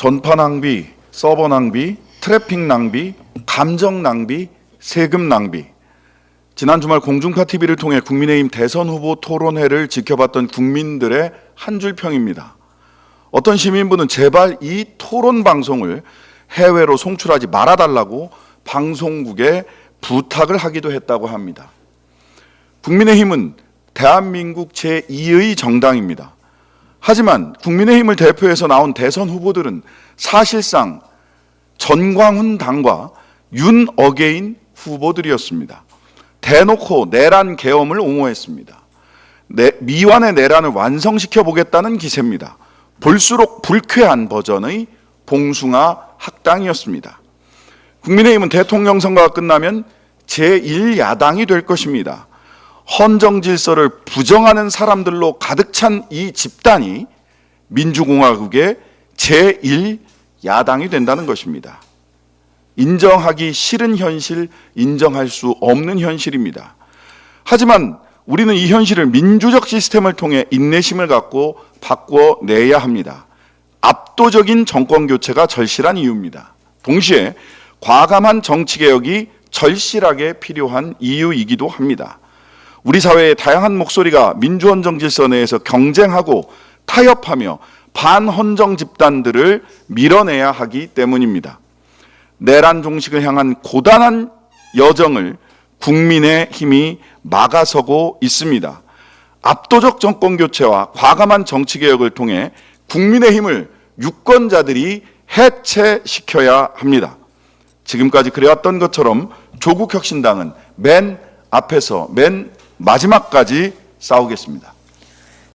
전파 낭비, 서버 낭비, 트래픽 낭비, 감정 낭비, 세금 낭비. 지난 주말 공중파 TV를 통해 국민의힘 대선 후보 토론회를 지켜봤던 국민들의 한 줄 평입니다. 어떤 시민분은 제발 이 토론 방송을 해외로 송출하지 말아달라고 방송국에 부탁을 하기도 했다고 합니다. 국민의힘은 대한민국 제2의 정당입니다. 하지만 국민의힘을 대표해서 나온 대선 후보들은 사실상 전광훈 당과 윤어게인 후보들이었습니다. 대놓고 내란 계엄을 옹호했습니다. 내- 미완의 내란을 완성시켜 보겠다는 기세입니다. 볼수록 불쾌한 버전의 봉숭아 학당이었습니다. 국민의힘은 대통령 선거가 끝나면 제1야당이 될 것입니다. 헌정 질서를 부정하는 사람들로 가득 찬 이 집단이 민주공화국의 제1 야당이 된다는 것입니다. 인정하기 싫은 현실, 인정할 수 없는 현실입니다. 하지만 우리는 이 현실을 민주적 시스템을 통해 인내심을 갖고 바꿔내야 합니다. 압도적인 정권 교체가 절실한 이유입니다. 동시에 과감한 정치 개혁이 절실하게 필요한 이유이기도 합니다. 우리 사회의 다양한 목소리가 민주헌 정 질서 내에서 경쟁하고 타협하며 반헌정 집단들을 밀어내야 하기 때문입니다. 내란 종식을 향한 고단한 여정을 국민의 힘이 막아서고 있습니다. 압도적 정권 교체와 과감한 정치 개혁을 통해 국민의 힘을 유권자들이 해체시켜야 합니다. 지금까지 그래왔던 것처럼 조국 혁신당은 맨 앞에서 맨 마지막까지 싸우겠습니다.